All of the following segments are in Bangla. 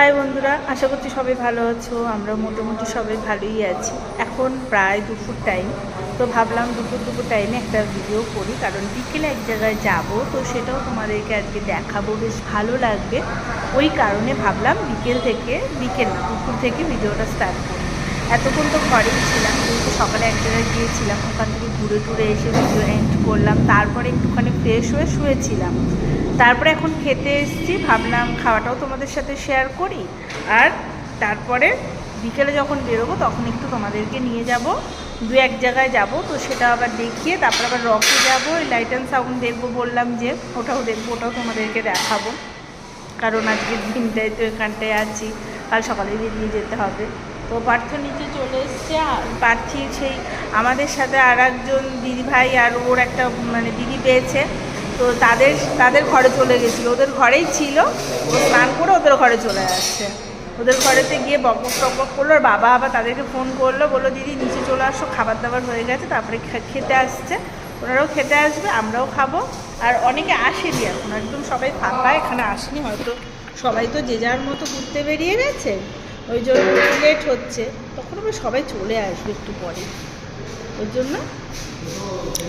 হাই বন্ধুরা, আশা করছি সবাই ভালো আছো। আমরা মোটামুটি সবাই ভালোই আছি। এখন প্রায় দুপুর টাইম তো ভাবলাম দুপুর দুপুর টাইমে একটা ভিডিও করি, কারণ বিকেলে এক জায়গায় যাব, তো সেটাও তোমাদেরকে আজকে দেখাবো। বেশ ভালো লাগবে। ওই কারণে ভাবলাম বিকেল থেকে, বিকেল না, দুপুর থেকে ভিডিওটা স্টার্ট করি। এতক্ষণ তো ঘরেই ছিলাম কিন্তু সকালে এক জায়গায় গিয়েছিলাম, ওখান থেকে ঘুরে টুরে এসে ভিডিও এন্ড করলাম, তারপরে একটুখানি ফ্রেশ হয়ে শুয়েছিলাম। তারপরে এখন খেতে এসেছি, ভাবলাম খাওয়াটাও তোমাদের সাথে শেয়ার করি। আর তারপরে বিকেলে যখন বেরোবো তখন একটু তোমাদেরকে নিয়ে যাব। দু এক জায়গায় যাব, তো সেটা আবার দেখিয়ে তারপর আবার রকে যাব। ওই লাইট অ্যান্ড সাউন্ড দেখব বললাম যে, ওটাও দেখব, ওটাও তোমাদেরকে দেখাবো। কারণ আজকে দিনটায় তো এখানটায় আছি, কাল সকালে বেরিয়ে যেতে হবে। তো পার্থ নিচে চলে এসছে পার্থী সেই আমাদের সাথে আর একজন দিদিভাই আর ওর একটা মানে দিদি পেয়েছে। তো তাদের তাদের ঘরে চলে গেছিল। ওদের ঘরেই ছিল। ও স্নান করে ওদের ঘরে চলে আসছে। ওদের ঘরেতে গিয়ে বক বক টক বক করল। আর বাবা আবার তাদেরকে ফোন করল। বলল, দিদি, নিচে চলে আসো। খাবার দাবার হয়ে গেছে। তারপরে খেতে আসছে। ওনারাও খেতে আসবে, আমরাও খাব। আর অনেকে আসেনি এখন। একদম সবাই ফাঁকা। এখানে আসেনি। হয়তো সবাই তো যে যার মতো ঘুরতে বেরিয়ে গেছে। ওই জন্য লেট হচ্ছে। তখন আবার সবাই চলে আসবে একটু পরে। ওই জন্য।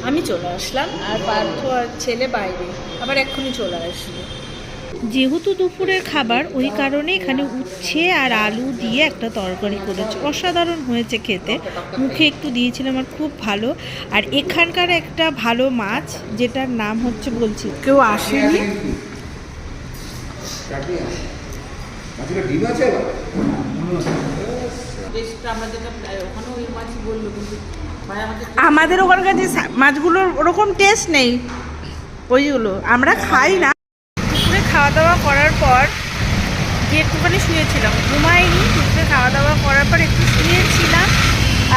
আমি চলে আসলাম আর পার্থ আর ছেলে বাইরে। আবার এক্ষুনি চলে আসবে। যেহেতু দুপুরের খাবার ওই কারণে এখানে উচ্ছে আর আলু দিয়ে একটা তরকারি করেছে। অসাধারণ হয়েছে খেতে। মুখে একটু দিয়েছিলাম আর খুব ভালো। আর এখানকার একটা ভালো মাছ যেটার নাম হচ্ছে বলছি কেউ আসেনি? আমরা যেটা ওখানেও ওই বলল কিন্তু। আমাদের ওখানকার যে মাছগুলোর ওরকম টেস্ট নেই। ওইগুলো আমরা খাই না। দুপুরে খাওয়া দাওয়া করার পর যে একটুখানি শুয়েছিলাম। ঘুমাইনি, দুপুরে খাওয়া দাওয়া করার পর একটু শুয়েছিলাম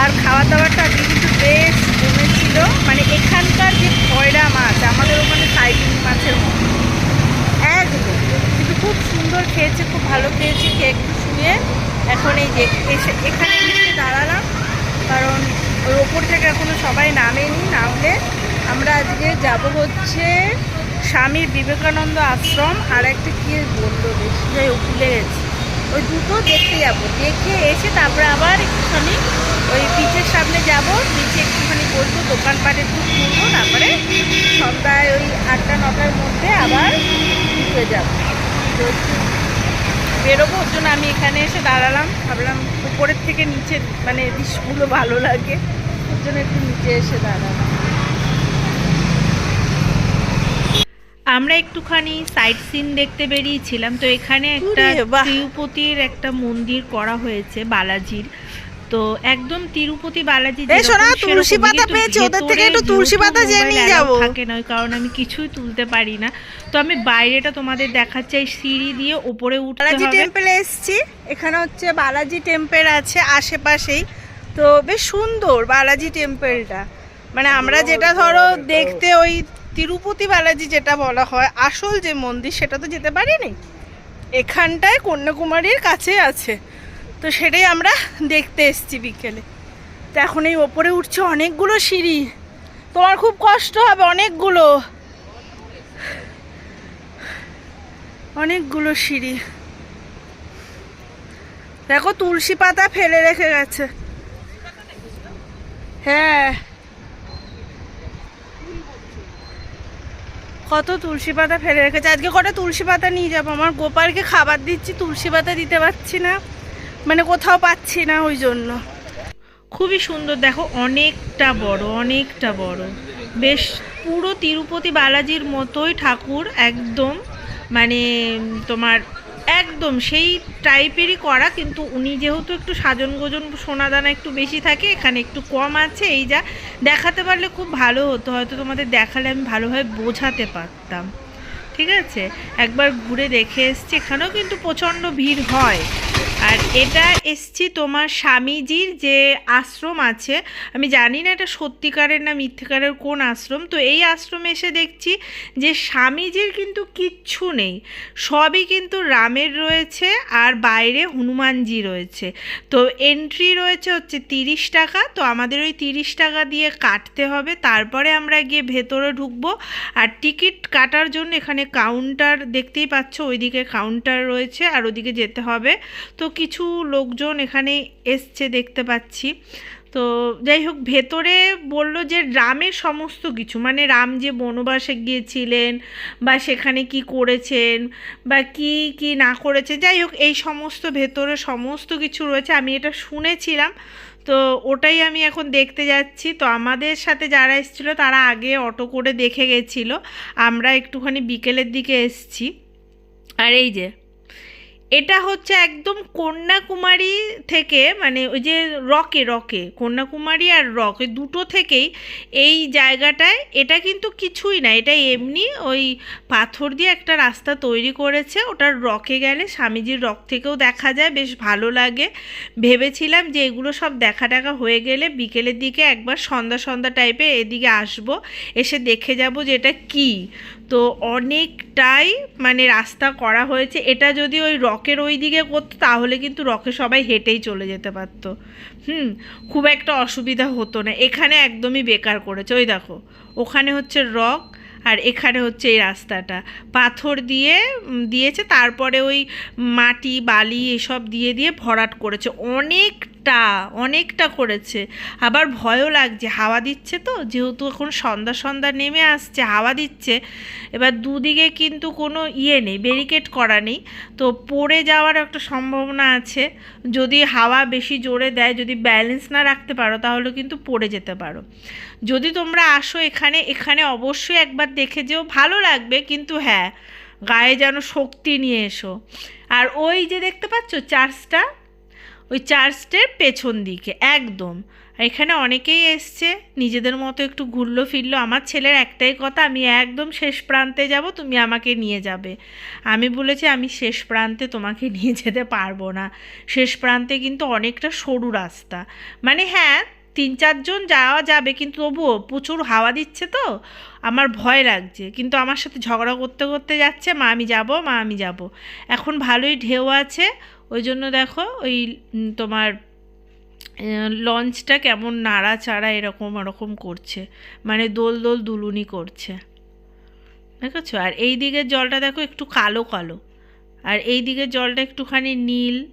আর খাওয়া দাওয়াটা কিন্তু বেশ জমেছিল মানে এখানকার যে খয়রা মাছ, আমাদের ওখানে সাইডিং মাছের একদম। কিন্তু খুব সুন্দর খেয়েছে, খুব ভালো খেয়েছি। খেয়ে একটু শুয়ে এখন এই যে এখানে এসে দাঁড়ালাম। কারণ ওই ওপর থেকে এখনও সবাই নামেনি, নামলে আমরা আজকে যাব হচ্ছে স্বামী বিবেকানন্দ আশ্রম আর একটা কি বলল বেশ যাই হোক, ভুলে গেছি। ওই দুটো দেখতে যাব, দেখে এসে তারপরে আবার একটুখানি ওই বিচের সামনে যাব বিচে একটুখানি বসবো, দোকানপাট একটু ঘুরবো, তারপরে সন্ধ্যায় ওই আটটা, নটার মধ্যে আবার ঢুকে যাব। বেরোবো ওর জন্য আমি এখানে এসে দাঁড়ালাম। ভাবলাম উপরের থেকে নিচে মানে দৃশ্যগুলো ভালো লাগে। ওর জন্য একটু নিচে এসে দাঁড়ালাম। আমরা একটুখানি সাইট সিন দেখতে বেরিয়েছিলাম। তো এখানে একটা তিরুপতির একটা মন্দির করা হয়েছে বালাজির। তো একদম তিরুপতি বালাজি এই শোনা, তুলসী পাতা পেয়েছি, ওদের থেকে একটু তুলসী পাতা মোবাইল নিয়ে যাব। থাকে না ওই কারণে আমি কিছুই তুলতে পারি না। তো আমি বাইরেটা তোমাদের দেখাচ্ছি এই সিঁড়ি দিয়ে উপরে উঠতে বালাজি হবে। টেম্পলে এসেছি। এখানে হচ্ছে বালাজি টেম্পল আছে আশেপাশেই। তো বেশ সুন্দর বালাজি টেম্পলটা মানে আমরা যেটা ধরো দেখতে ওই তিরুপতি বালাজি যেটা বলা হয় আসল যে মন্দির সেটা তো যেতে পারিনি। এখানটায় কন্যাকুমারীর কাছে আছে। তো সেটাই আমরা দেখতে এসেছি বিকেলে। তো এখন এই ওপরে উঠছে অনেকগুলো সিঁড়ি। তোমার খুব কষ্ট হবে অনেকগুলো। অনেকগুলো সিঁড়ি। দেখো তুলসী পাতা ফেলে রেখে গেছে। হ্যাঁ। কত তুলসী পাতা ফেলে রেখেছে। আজকে কটা তুলসী পাতা নিয়ে যাব? আমার গোপালকে খাবার দিচ্ছি, তুলসী পাতা দিতে পারছি না। মানে কোথাও পাচ্ছি না ওই জন্য। খুবই সুন্দর, দেখো অনেকটা বড় অনেকটা বড়। বেশ পুরো তিরুপতি বালাজির মতোই ঠাকুর, একদম মানে তোমার একদম সেই টাইপেরই করা, কিন্তু উনি যেহেতু একটু সাজন গোজন সোনাদানা একটু বেশি থাকে, এখানে একটু কম আছে, এই যা দেখাতে পারলে খুব ভালো হতো। হয়তো তোমাদের দেখালে আমি ভালোভাবে বোঝাতে পারতাম। ঠিক আছে? একবার ঘুরে দেখে এসছি, এখানেও কিন্তু প্রচণ্ড ভিড় হয়। আর এটা এসছি তোমার স্বামীজির যে আশ্রম আছে, আমি জানি না এটা সত্যিকারের না মিথ্যেকারের কোন আশ্রম, তো এই আশ্রমে এসে দেখছি যে স্বামীজির কিন্তু কিচ্ছু নেই। সবই কিন্তু রামের রয়েছে আর বাইরে হনুমানজি রয়েছে। তো এন্ট্রি রয়েছে হচ্ছে তিরিশ টাকা, তো আমাদের ওই তিরিশ টাকা দিয়ে কাটতে হবে। তারপরে আমরা গিয়ে ভেতরে ঢুকবো। আর টিকিট কাটার জন্য এখানে কাউন্টার দেখতেই পাচ্ছ, ওইদিকে কাউন্টার রয়েছে আর ওদিকে যেতে হবে। তো কিছু লোকজন এখানে এসছে দেখতে পাচ্ছি। তো যাই হোক, ভেতরে বলল যে রামের সমস্ত কিছু মানে রাম যে বনবাসে গিয়েছিলেন বা সেখানে কি করেছেন বা কি কি না করেছে যাই হোক, এই সমস্ত ভেতরে সমস্ত কিছু রয়েছে, আমি এটা শুনেছিলাম। তো ওটাই আমি এখন দেখতে যাচ্ছি। তো আমাদের সাথে যারা এসেছিল, তারা আগে অটো করে দেখে গেছিল। আমরা একটুখানি বিকেলের দিকে এসছি। আর এই যে এটা হচ্ছে একদম কন্যাকুমারী থেকে মানে ওই যে রকে রকে, কন্যাকুমারী আর রক দুটো থেকেই এই জায়গাটায়, এটা কিন্তু কিছুই না, এটা এমনি ওই পাথর দিয়ে একটা রাস্তা তৈরি করেছে ওটার রকে গেলে, স্বামীজির রক থেকেও দেখা যায়, বেশ ভালো লাগে। ভেবেছিলাম যে এগুলো সব দেখা টাকা হয়ে গেলে বিকেলের দিকে একবার সন্ধ্যা সন্ধ্যা টাইপের এদিকে আসব, এসে দেখে যাব যে এটা কী। তো অনেকটাই মানে রাস্তা করা হয়েছে। এটা যদি ওই রকের ওই দিকে করতো, তাহলে কিন্তু রকে সবাই হেঁটেই চলে যেতে পারতো। হুম, খুব একটা অসুবিধা হতো না। এখানে একদমই বেকার করেছে। ওই দেখো, ওখানে হচ্ছে রক আর এখানে হচ্ছে এই রাস্তাটা। পাথর দিয়ে দিয়েছে, তারপরে ওই মাটি, বালি এসব দিয়ে দিয়ে ভরাট করেছে। অনেকটা অনেকটা করেছে। আবার ভয়ও লাগছে, হাওয়া দিচ্ছে তো, যেহেতু এখন সন্ধ্যা সন্ধ্যা নেমে আসছে, হাওয়া দিচ্ছে। এবার দুদিকে কিন্তু কোনো ইয়ে নেই ব্যারিকেড করা নেই। তো পড়ে যাওয়ার একটা সম্ভাবনা আছে। যদি হাওয়া বেশি জোরে দেয়, যদি ব্যালেন্স না রাখতে পারো, তাহলে কিন্তু পড়ে যেতে পারো। যদি তোমরা আসো এখানে এখানে অবশ্যই একবার দেখে যেও, ভালো লাগবে, কিন্তু হ্যাঁ গায়ে যেন শক্তি নিয়ে এসো। আর ওই যে দেখতে পাচ্ছ চার্চটা ওই চার্চটের পেছন দিকে, একদম। এখানে অনেকেই এসছে, নিজেদের মতো একটু ঘুরলো, ফিরলো। আমার ছেলের একটাই কথা, আমি একদম শেষ প্রান্তে যাব, তুমি আমাকে নিয়ে যাবে। আমি বলেছি, আমি শেষ প্রান্তে তোমাকে নিয়ে যেতে পারব না। শেষ প্রান্তে কিন্তু অনেকটা সরু রাস্তা। মানে হ্যাঁ তিন চারজন যাওয়া যাবে, কিন্তু তবুও প্রচুর হাওয়া দিচ্ছে তো, আমার ভয় লাগছে। কিন্তু আমার সাথে ঝগড়া করতে করতে যাচ্ছে, মা আমি যাব, মা আমি যাব। এখন ভালোই ঢেউ আছে ওই জন্য দেখো ওই তোমার লঞ্চটা কেমন নাড়াচাড়া এরকম ওরকম করছে। মানে দোল দোল দুলুনি করছে। দেখেছ? আর এই দিকের জলটা দেখো একটু কালো কালো। আর এই দিকের জলটা একটুখানি নীল,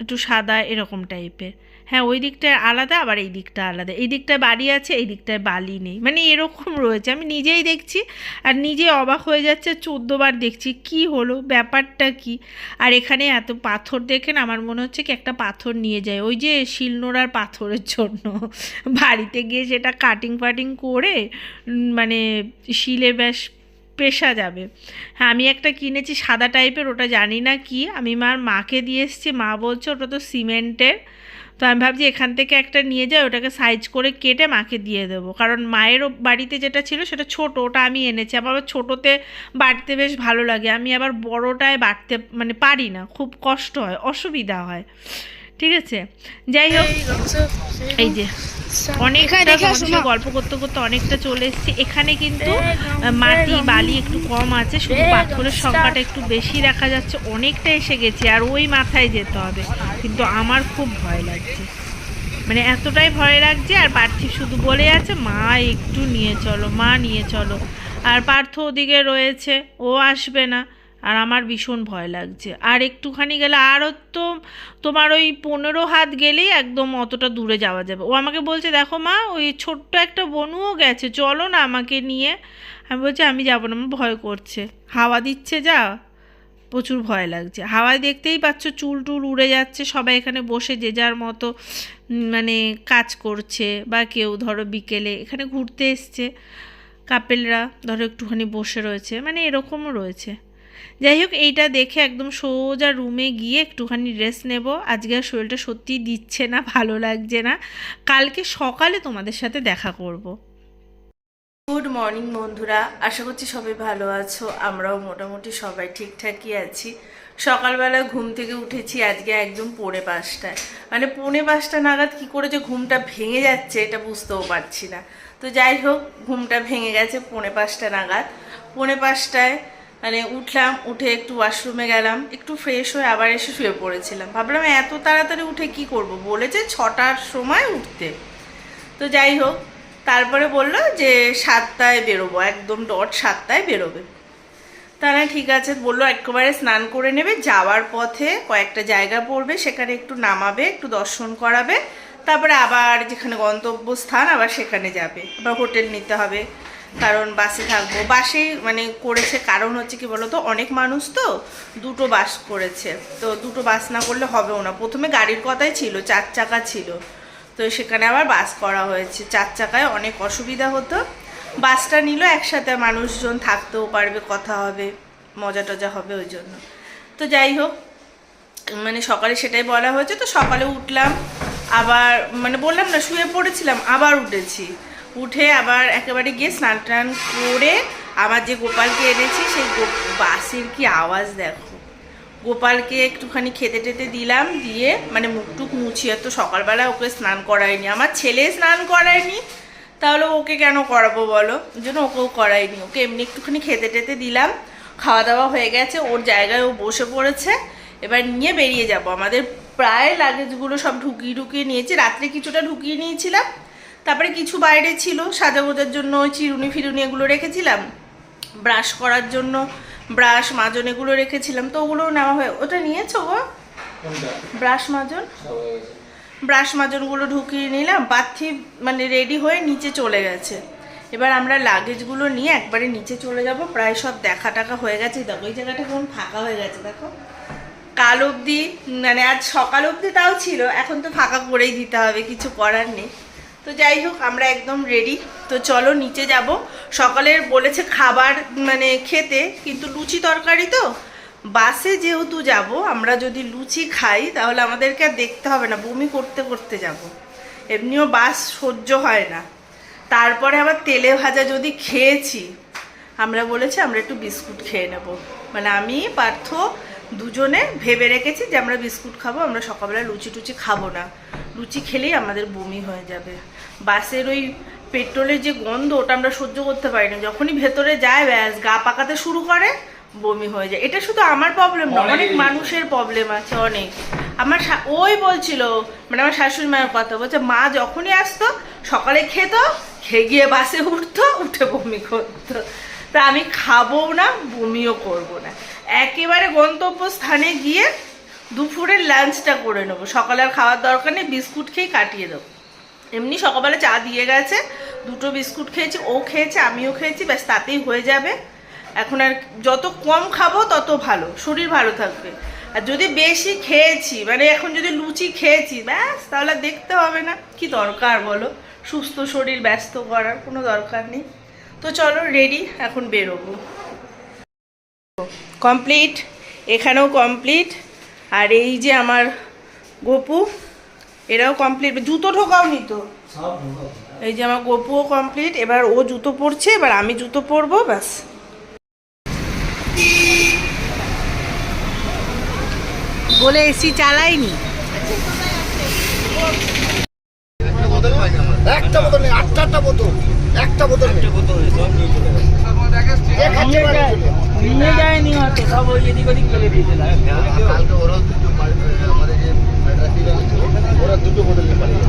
একটু সাদা এরকম টাইপের হ্যাঁ ওই দিকটায় আলাদা, আবার এই দিকটা আলাদা। এই দিকটায় বাড়ি আছে, এই দিকটায় বালি নেই। মানে এরকম রয়েছে। আমি নিজেই দেখছি আর নিজে অবাক হয়ে যাচ্ছে চোদ্দোবার দেখছি, কি হলো, ব্যাপারটা কি? আর এখানে এত পাথর দেখেন আমার মনে হচ্ছে কি একটা পাথর নিয়ে যায়। ওই যে শিলনোড়ার পাথরের জন্য। বাড়িতে গিয়ে সেটা কাটিং ফাটিং করে মানে শিলে বেশ পেশা যাবে। হ্যাঁ আমি একটা কিনেছি সাদা টাইপের ওটা জানি না কি। আমি মার মাকে দিয়ে এসেছি। মা বলছে, ওটা তো সিমেন্টের। তো আমি ভাবছি এখান থেকে একটা নিয়ে যাই ওটাকে সাইজ করে কেটে মাকে দিয়ে দেবো। কারণ মায়েরও বাড়িতে যেটা ছিল সেটা ছোট ওটা আমি এনেছি। আমার আবার ছোটোতে বাড়তে বেশ ভালো লাগে। আমি আবার বড়টায় বাড়তে মানে পারি না। খুব কষ্ট হয় অসুবিধা হয়। ঠিক আছে? যাই হোক। এই যে। অনেকটা তোমাদের গল্প করতে করতে অনেকটা চলে এসেছি। এখানে কিন্তু মাটি বালি একটু কম আছে শুধু পাথরের সংখ্যাটা একটু বেশি দেখা যাচ্ছে অনেকটা এসে গেছে আর ওই মাথায় যেতে হবে। কিন্তু আমার খুব ভয় লাগছে। মানে এতটাই ভয় লাগছে আর পার্থিব শুধু বলে আছে মা একটু নিয়ে চলো মা নিয়ে চলো। আর পার্থ ওদিকে রয়েছে ও আসবে না। আর আমার ভীষণ ভয় লাগছে। আর একটুখানি গেলে আরও তো তোমার ওই পনেরো হাত গেলেই একদম অতটা দূরে যাওয়া যাবে। ও আমাকে বলছে, দেখো মা, ওই ছোট্ট একটা বনুও গেছে, চলো না আমাকে নিয়ে। আমি বলছি, আমি যাব না আমার ভয় করছে। হাওয়া দিচ্ছে যা, প্রচুর ভয় লাগছে। হাওয়ায় দেখতেই পাচ্ছ, চুল টুল উড়ে যাচ্ছে, সবাই এখানে বসে যে যার মতো মানে কাজ করছে বা কেউ ধরো বিকেলে এখানে ঘুরতে এসছে। কাপেলরা ধরো একটুখানি বসে রয়েছে মানে এরকমও রয়েছে। যাই হোক, এইটা দেখে একদম সোজা রুমে গিয়ে একটুখানি রেস্ট নেব। আজকে আর শরীরটা সত্যিই দিচ্ছে না, ভালো লাগছে না। কালকে সকালে তোমাদের সাথে দেখা করব। গুড মর্নিং বন্ধুরা, আশা করছি সবাই ভালো আছো। আমরাও মোটামুটি সবাই ঠিকঠাকই আছি। সকালবেলা ঘুম থেকে উঠেছি আজকে একদম পৌনে পাঁচটায়। মানে পৌনে পাঁচটা নাগাদ কি করে যে ঘুমটা ভেঙে যাচ্ছে এটা বুঝতেও পারছি না। তো যাই হোক, ঘুমটা ভেঙে গেছে পৌনে পাঁচটা নাগাদ। পৌনে পাঁচটায় মানে উঠলাম, উঠে একটু ওয়াশরুমে গেলাম, একটু ফ্রেশ হয়ে আবার এসে শুয়ে পড়েছিলাম। ভাবলাম এত তাড়াতাড়ি উঠে কি করব? বলেছে ছটার সময় উঠতে। তো যাই হোক, তারপরে বলল যে সাতটায় বেরোবো, একদম ডট সাতটায় বেরোবে। তারা ঠিক আছে, বলল একেবারে স্নান করে নেবে, যাওয়ার পথে কয়েকটা জায়গা পড়বে, সেখানে একটু নামাবে, একটু দর্শন করাবে, তারপরে আবার যেখানে গন্তব্যস্থান আবার সেখানে যাবে। আবার হোটেল নিতে হবে। কারণ বাসে থাকব। বাসেই মানে করেছে কারণ হচ্ছে কি বলতো, অনেক মানুষ তো দুটো বাস করেছে। তো দুটো বাস না করলে হবেও না। প্রথমে গাড়ির কথাই ছিল, চার চাকা ছিল। তো সেখানে আবার বাস করা হয়েছে। চার চাকায় অনেক অসুবিধা হতো। বাসটা নিল একসাথে, মানুষজন থাকতেও পারবে, কথা হবে, মজা টজা হবে ওই জন্য। তো যাই হোক মানে সকালে সেটাই বলা হয়েছে। তো সকালে উঠলাম, আবার মানে বললাম না, শুয়ে পড়েছিলাম, আবার উঠেছি। উঠে আবার একেবারে গিয়ে স্নান টান করে আমার যে গোপালকে এনেছি, সেই বাসের কি আওয়াজ দেখো। গোপালকে একটুখানি খেতে টেতে দিলাম, দিয়ে মানে মুখটুক মুছিয়ে তো সকালবেলা ওকে স্নান করায়নি। আমার ছেলে স্নান করায়নি, তাহলে ওকে কেন করাবো বলো? জন্য ওকেও করায়নি। ওকে এমনি একটুখানি খেতে টেতে দিলাম খাওয়া দাওয়া হয়ে গেছে, ওর জায়গায় ও বসে পড়েছে। এবার নিয়ে বেরিয়ে যাব। আমাদের প্রায় লাগেজগুলো সব ঢুকিয়ে ঢুকিয়ে নিয়েছি। রাত্রে কিছুটা ঢুকিয়ে নিয়েছিলাম তারপরে কিছু বাইরে ছিল সাজা গোজার জন্য ওই চিরুনি ফিরুনি এগুলো রেখেছিলাম। ব্রাশ করার জন্য ব্রাশ মাজন এগুলো রেখেছিলাম তো ওগুলোও নেওয়া হয় ওটা নিয়েছো গো? ব্রাশ মাজন? ব্রাশ মাজনগুলো ঢুকিয়ে নিলাম পার্থিব মানে রেডি হয়ে নিচে চলে গেছে। এবার আমরা লাগেজগুলো নিয়ে একবারে নিচে চলে যাব প্রায় সব দেখা টাকা হয়ে গেছে। দেখো এই জায়গাটা কেমন ফাঁকা হয়ে গেছে দেখো। কাল অবধি মানে আজ সকাল অবধি তাও ছিল এখন তো ফাঁকা করেই দিতে হবে কিছু করার নেই। তো যাই হোক, আমরা একদম রেডি তো চলো নিচে যাব। সকালের বলেছে খাবার মানে খেতে, কিন্তু লুচি তরকারি তো। বাসে যেহেতু যাব, আমরা যদি লুচি খাই, তাহলে আমাদেরকে দেখতে হবে না, বমি করতে করতে যাব। এমনিও বাস সহ্য হয় না। তারপরে আবার তেলে ভাজা যদি খেয়েছি, আমরা বলেছি আমরা একটু বিস্কুট খেয়ে নেব। মানে আমি, পার্থ দুজনে ভেবে রেখেছি যে আমরা বিস্কুট খাব, আমরা সকালবেলা লুচি টুচি খাব না। লুচি খেলেই আমাদের বমি হয়ে যাবে। বাসের ওই পেট্রোলের যে গন্ধ ওটা আমরা সহ্য করতে পারি না যখনই ভেতরে যায় ব্যাস গা পাকাতে শুরু করে বমি হয়ে যায়। এটা শুধু আমার প্রবলেম না অনেক মানুষের প্রবলেম আছে অনেক। আমার ওই বলছিল মানে আমার শাশুড়ি মায়ের কথা বলছে মা যখনই আসতো সকালে খেত খেয়ে গিয়ে বাসে উঠতো উঠে বমি করতো। তা আমি খাব না বমিও করব না। একেবারে গন্তব্যস্থানে গিয়ে দুপুরের লাঞ্চটা করে নেব। সকালে আর খাওয়ার দরকার নেই বিস্কুট খেয়ে কাটিয়ে দেবো। এমনি সকালবেলা চা দিয়ে গেছে, দুটো বিস্কুট খেয়েছি, ও খেয়েছে, আমিও খেয়েছি, ব্যাস তাতেই হয়ে যাবে। এখন আর যত কম খাব তত ভালো, শরীর ভালো থাকবে। আর যদি বেশি খেয়েছি মানে এখন যদি লুচি খেয়েছি, ব্যাস তাহলে দেখতে হবে না। কি দরকার বলো? সুস্থ শরীর, ব্যস্ত করার কোনো দরকার নেই। তো চলো রেডি এখন বেরোবো। কমপ্লিট এখানেও কমপ্লিট আর এই যে আমার গপু এরাও কমপ্লিট জুতো ঢোকাও নি তো এই যে আমার গপুও কমপ্লিট এবার ও জুতো পরছে এবার আমি জুতো পরবো ব্যাস। বলে এসি চালাইনি একটা বোতল নেই আটটা আটটা বোতল একটা বোতল নেই। নিয়ে যায়নি হয়তো সব ওই এদিক ওদিক ফেলে দিয়েছিল কালকে ওরাও দুটো বাড়ি- আমাদের যে মাদ্রাসিরা আছে, ওরা দুটো বোতল নিয়ে পালিয়ে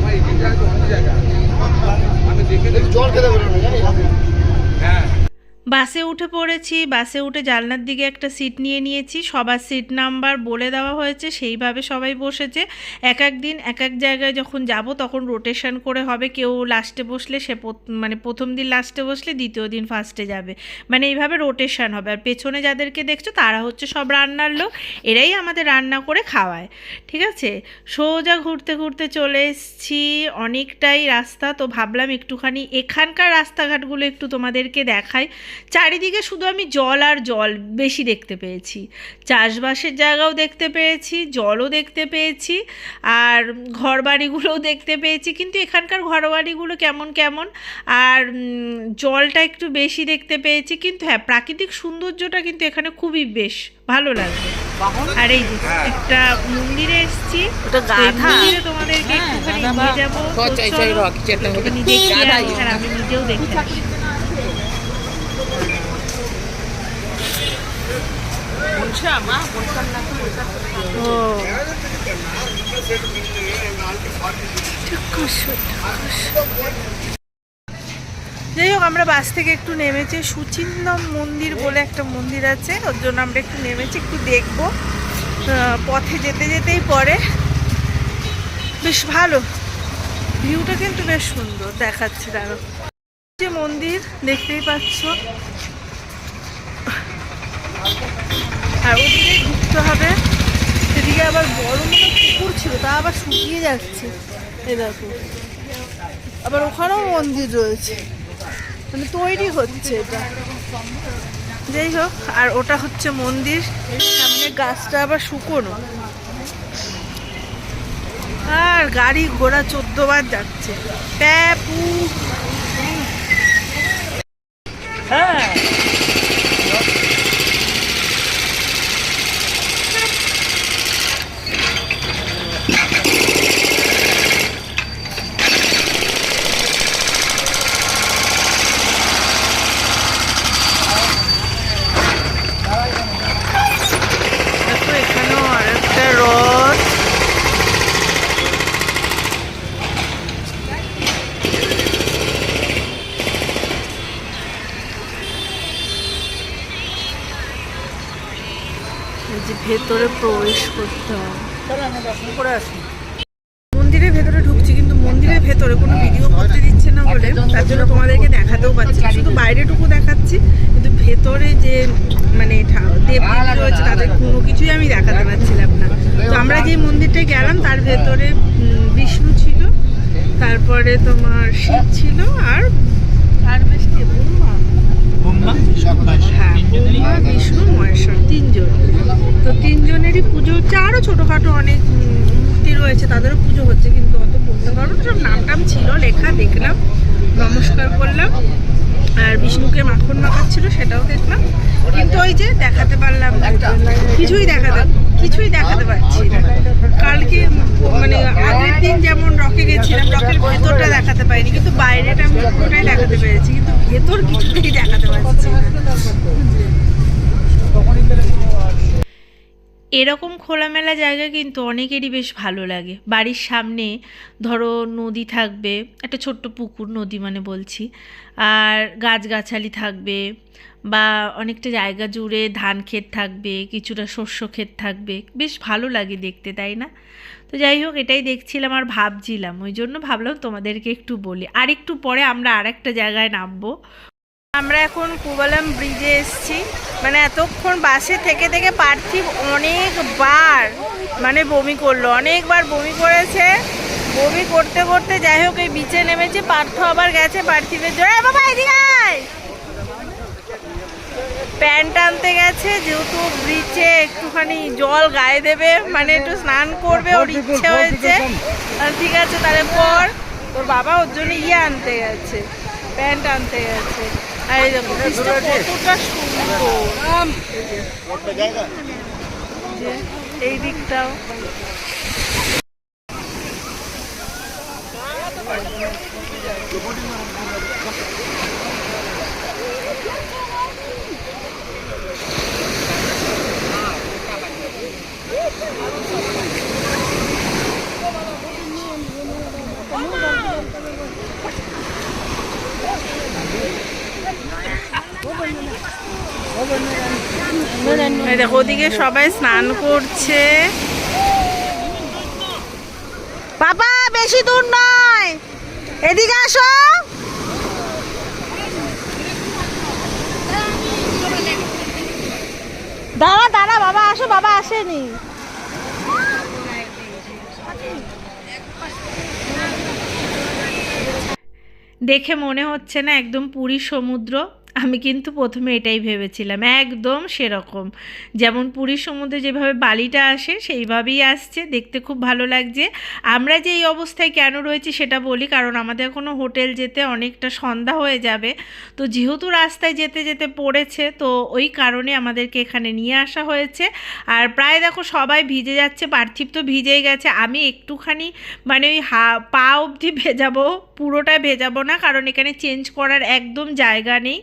আমি দেখে জল খেতে বেরোনো জানিস বাসে উঠে পড়েছি, বাসে উঠে জানলার দিকে একটা সিট নিয়ে নিয়েছি, সবার সিট নাম্বার বলে দেওয়া হয়েছে, সেইভাবে সবাই বসেছে। এক এক দিন, এক এক জায়গায় যখন যাব তখন রোটেশন করে হবে, কেউ লাস্টে বসলে সে মানে প্রথম দিন লাস্টে বসলে দ্বিতীয় দিন ফার্স্টে যাবে। মানে এইভাবে রোটেশন হবে। আর পেছনে যাদেরকে দেখছ, তারা হচ্ছে সব রান্নার লোক, এরাই আমাদের রান্না করে খাওয়ায়। ঠিক আছে? সোজা ঘুরতে ঘুরতে চলে এসছি, অনেকটাই রাস্তা, তো ভাবলাম একটুখানি এখানকার রাস্তাঘাটগুলো একটু তোমাদেরকে দেখাই। চারিদিকে শুধু আমি জল আর জল বেশি দেখতে পেয়েছি। চাষবাসের জায়গাও দেখতে পেয়েছি জলও দেখতে পেয়েছি আর ঘরবাড়িগুলোও দেখতে পেয়েছি। কিন্তু এখানকার ঘরবাড়িগুলো কেমন কেমন আর জলটা একটু বেশি দেখতে পেয়েছি। কিন্তু হ্যাঁ প্রাকৃতিক সৌন্দর্যটা কিন্তু এখানে খুবই বেশ ভালো লাগবে আর এই একটা মন্দিরে এসেছি। মন্দিরে তোমাদেরকে হ্যাঁ, একটুখানি নিয়ে যাব। ছ- ছয়- ছয় চলো, রক, কিছু একটা হবে। একটুখানি দেখে গাধাই। আসি, আর আমি নিজেও দেখে আসি। মনসা মা মনসার নাম ও যাই হোক, আমরা বাস থেকে একটু নেমেছি। সুচিন্দম মন্দির বলে একটা মন্দির আছে, ওর জন্য আমরা একটু নেমেছি, একটু দেখব। পথে যেতে যেতেই পরে। বেশ ভালো। ভিউটা কিন্তু বেশ সুন্দর দেখাচ্ছে দাঁড়ো যে মন্দির, দেখতেই পাচ্ছ। আর ওদিকে ঢুকতে হবে। সেদিকে আবার বড় মতো পুকুর ছিল, তা আবার শুকিয়ে যাচ্ছে। এ দেখো। আবার ওখানেও মন্দির রয়েছে। মানে তৈরি হচ্ছে এটা। যাই হোক, আর ওটা হচ্ছে মন্দির। সামনে গাছটা আবার শুকনো। আর গাড়ি ঘোড়া চোদ্দ বার যাচ্ছে। প্যাপু হ্যাঁ দেখো এখানেও আরেকটা রথ এই যে ভেতরে প্রবেশ করতে হবে। মন্দিরের ভেতরে ঢুকছি কিন্তু মন্দিরের ভেতরে কোনো ভিডিও করতে দিচ্ছে না বলে তার জন্য তোমাদেরকে দেখাতেও পাচ্ছি। শুধু বাইরেটুকু দেখাচ্ছি কিন্তু ভেতরে যে মানে দেবদেবী রয়েছে তাদের কোনো কিছুই আমি দেখাতে পারছিলাম না। তো আমরা যে মন্দিরটায় গেলাম তার ভেতরে বিষ্ণু ছিল তারপরে তোমার শিব ছিল আর আর বেশ ব্রহ্মা হ্যাঁ বিষ্ণু, মহেশ্বর, তিনজন। তো তিনজনেরই পুজো হচ্ছে। আরও ছোটোখাটো অনেক মূর্তি রয়েছে, তাদেরও পুজো হচ্ছে, কিন্তু অত বলতে পারব না। সব নাম টাম ছিল, লেখা, দেখলাম, নমস্কার করলাম। আর বিষ্ণুকে মাখন মাখাচ্ছিল, সেটাও দেখলাম। কিন্তু ওই যে দেখাতে পারলাম কিছুই কিছুই দেখাতে কিছুই দেখাতে পারছি না। কালকে মানে আগের দিন যেমন রকে গেছিলাম, রকের ভেতরটা দেখাতে পারিনি, কিন্তু বাইরেটা আমি পুরোটাই দেখাতে পেরেছি, কিন্তু ভেতর কিছুতেই দেখাতে পারছি এরকম খোলামেলা জায়গা কিন্তু অনেকেরই বেশ ভালো লাগে। বাড়ির সামনে, ধরো, নদী থাকবে, একটা ছোট্ট পুকুর, নদী মানে বলছি, আর গাছগাছালি থাকবে বা অনেকটা জায়গা জুড়ে ধান ক্ষেত থাকবে, কিছুটা শস্য ক্ষেত থাকবে। বেশ ভালো লাগে দেখতে, তাই না? তো যাই হোক, এটাই দেখছিলাম আর ভাবছিলাম। ওই জন্য ভাবলাম তোমাদেরকে একটু বলি। আর একটু পরে আমরা আর একটা জায়গায় নামবো। আমরা এখন কুবালাম ব্রিজে এসছি। মানে এতক্ষণ বাসে থেকে থেকে পার্থিব অনেকবার মানে বমি করল। অনেকবার বমি করেছে। বমি করতে করতে যাই হোক, এই বিচে নেমেছে। পার্থ আবার গেছে পার্থিবের জন্য বাবা, এদিকে! প্যান্ট আনতে গেছে যেহেতু ব্রিজে একটুখানি জল গায়ে দেবে মানে একটু স্নান করবে ওর ইচ্ছে হয়েছে। ঠিক আছে তাহলে পর। তোর বাবা ওর জন্য ইয়ে আনতে গেছে প্যান্ট আনতে গেছে। আর এই দেখো কতটা সুন্দর। এই দিকটাও এই দেখো ওদিকে সবাই স্নান করছে। বাবা বেশি দূর নয়। এদিকে আসো। দাঁড়া দাঁড়া বাবা আসো বাবা আসেনি। দেখে মনে হচ্ছে না একদম পুরীর সমুদ্র। আমি কিন্তু প্রথমে এটাই ভেবেছিলাম, একদম সেরকম। যেমন পুরীর সমুদ্রে যেভাবে বালিটা আসে, সেইভাবেই আসছে, দেখতে খুব ভালো লাগছে। আমরা যে এই অবস্থায় কেন রয়েছি সেটা বলি, কারণ আমাদের কোনো হোটেল যেতে অনেকটা সন্ধ্যা হয়ে যাবে। তো যেহেতু রাস্তায় যেতে যেতে পড়েছে, তো ওই কারণে আমাদেরকে এখানে নিয়ে আসা হয়েছে। আর প্রায় দেখো সবাই ভিজে যাচ্ছে, পার্থিব তো ভিজেই গেছে। আমি একটুখানি মানে ওই হা, পা অবধি ভেজাবো, পুরোটা ভেজাবো না, কারণ এখানে চেঞ্জ করার একদম জায়গা নেই।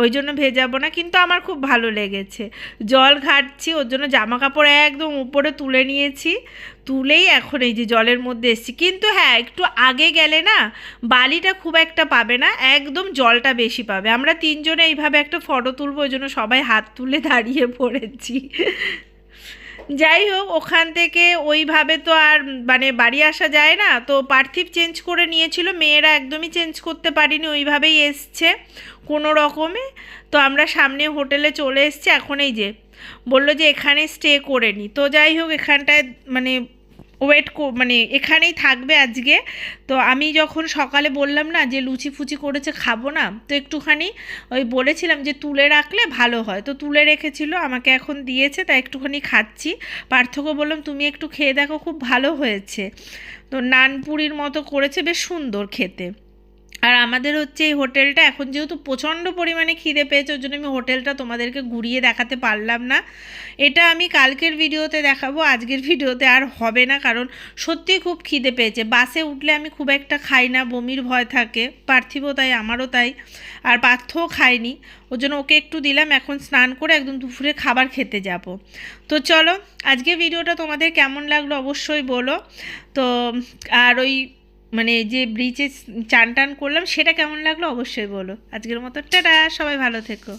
ওই জন্য ভেজাবো না, কিন্তু আমার খুব ভালো লেগেছে। জল ঘাটছি, ওর জন্য জামা কাপড় একদম উপরে তুলে নিয়েছি। তুলেই এখন এই যে জলের মধ্যে এসেছি। কিন্তু হ্যাঁ একটু আগে গেলে না বালিটা খুব একটা পাবে না, একদম জলটা বেশি পাবে। আমরা তিনজনে এইভাবে একটা ফটো তুলবো, ওই জন্য সবাই হাত তুলে দাঁড়িয়ে পড়েছি। যাই হোক, ওখান থেকে ওইভাবে তো আর মানে বাড়ি আসা যায় না। তো পার্থিব চেঞ্জ করে নিয়েছিল, মেয়েরা একদমই চেঞ্জ করতে পারিনি, ওইভাবেই এসছে। কোনো রকমে। তো আমরা সামনে হোটেলে চলে এসছি, এখন এই যে বলল যে এখানে স্টে করে নি। তো যাই হোক, এখানটায় মানে ওয়েট মানে এখানেই থাকবে আজকে। তো আমি যখন সকালে বললাম না যে লুচি ফুচি করেছে, খাব না, তো একটুখানি ওই বলেছিলাম যে তুলে রাখলে ভালো হয়। তো তুলে রেখেছিল, আমাকে এখন দিয়েছে তা একটুখানি খাচ্ছি। পার্থক্য বললাম, তুমি একটু খেয়ে দেখো, খুব ভালো হয়েছে। তো নানপুরির মতো করেছে, বেশ সুন্দর খেতে। আর আমাদের হচ্ছে এই হোটেলটা এখন যেহেতু প্রচণ্ড পরিমাণে খিদে পেয়েছে, ওই জন্য আমি হোটেলটা তোমাদেরকে ঘুরিয়ে দেখাতে পারলাম না। এটা আমি কালকের ভিডিওতে দেখাবো, আজকের ভিডিওতে আর হবে না, কারণ সত্যিই খুব খিদে পেয়েছে। বাসে উঠলে আমি খুব একটা খাই না, বমির ভয় থাকে, পার্থিবও তাই, আমারও তাই, আর পার্থও খায়নি ওর জন্য ওকে একটু দিলাম, এখন স্নান করে একদম দুপুরে খাবার খেতে যাব। তো চলো আজকে ভিডিওটা তোমাদের কেমন লাগল অবশ্যই বলো। তো, আর ওই মানে যে ব্রিজে চান টান করলাম, সেটা কেমন লাগল অবশ্যই বলো। আজকের মতো, টাটা, সবাই ভালো থেকো।